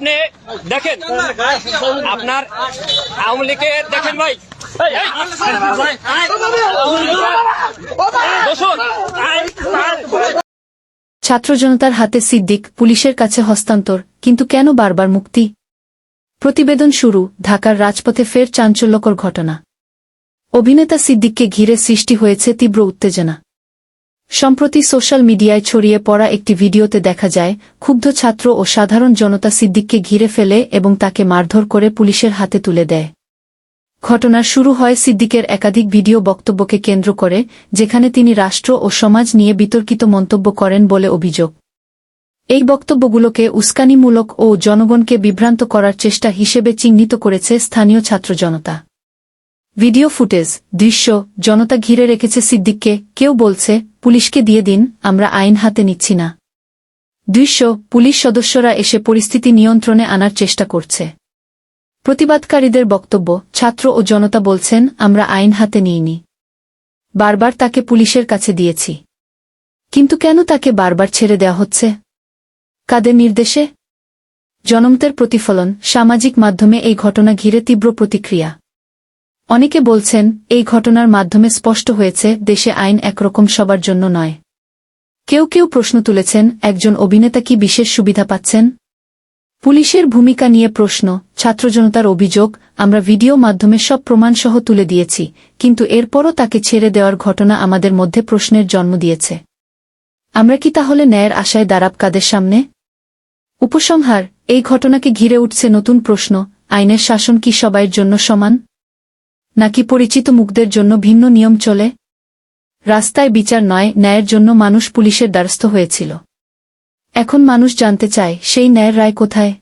আপনি দেখেন, আপনার আওয়ামী লীগের, দেখেন ভাই। ছাত্র জনতার হাতে সিদ্দিক পুলিশের কাছে হস্তান্তর, কিন্তু কেন বারবার মুক্তি? প্রতিবেদন শুরু, ঢাকার রাজপথে ফের চাঞ্চল্যকর ঘটনা। অভিনেতা সিদ্দিককে ঘিরে সৃষ্টি হয়েছে তীব্র উত্তেজনা। সম্প্রতি সোশ্যাল মিডিয়ায় ছড়িয়ে পড়া একটি ভিডিওতে দেখা যায়, ক্ষুব্ধ ছাত্র ও সাধারণ জনতা সিদ্দিককে ঘিরে ফেলে এবং তাকে মারধর করে পুলিশের হাতে তুলে দেয়। ঘটনার শুরু হয় সিদ্দিকের একাধিক ভিডিও বক্তব্যকে কেন্দ্র করে, যেখানে তিনি রাষ্ট্র ও সমাজ নিয়ে বিতর্কিত মন্তব্য করেন বলে অভিযোগ। এই বক্তব্যগুলোকে উস্কানিমূলক ও জনগণকে বিভ্রান্ত করার চেষ্টা হিসেবে চিহ্নিত করেছে স্থানীয় ছাত্র জনতা। ভিডিও ফুটেজ, দৃশ্য, জনতা ঘিরে রেখেছে সিদ্দিককে, কেউ বলছে, পুলিশকে দিয়ে দিন, আমরা আইন হাতে নিচ্ছি না। দৃশ্য, পুলিশ সদস্যরা এসে পরিস্থিতি নিয়ন্ত্রণে আনার চেষ্টা করছে। প্রতিবাদকারীদের বক্তব্য, ছাত্র ও জনতা বলছেন, আমরা আইন হাতে নিইনি। বারবার তাকে পুলিশের কাছে দিয়েছি। কিন্তু কেন তাকে বারবার ছেড়ে দেওয়া হচ্ছে? কাদের নির্দেশে? জনমতের প্রতিফলন, সামাজিক মাধ্যমে এই ঘটনা ঘিরে তীব্র প্রতিক্রিয়া। অনেকে বলছেন, এই ঘটনার মাধ্যমে স্পষ্ট হয়েছে, দেশে আইন একরকম সবার জন্য নয়। কেউ কেউ প্রশ্ন তুলেছেন, একজন অভিনেতা কি বিশেষ সুবিধা পাচ্ছেন? পুলিশের ভূমিকা নিয়ে প্রশ্ন, ছাত্রজনতার অভিযোগ, আমরা ভিডিও মাধ্যমে সব প্রমাণসহ তুলে দিয়েছি, কিন্তু এরপরও তাকে ছেড়ে দেওয়ার ঘটনা আমাদের মধ্যে প্রশ্নের জন্ম দিয়েছে। আমরা কি তাহলে ন্যায়ের আশায় দাঁড়াব কাদের সামনে? উপসংহার, এই ঘটনাকে ঘিরে উঠছে নতুন প্রশ্ন, আইনের শাসন কি সবাইয়ের জন্য সমান? নাকি পরিচিত মুখদের জন্য ভিন্ন নিয়ম চলে? রাস্তায় বিচার নয়, ন্যায়ের জন্য মানুষ পুলিশের দ্বারস্থ হয়েছিল। এখন মানুষ জানতে চায়, সেই ন্যায়ের রায় কোথায়?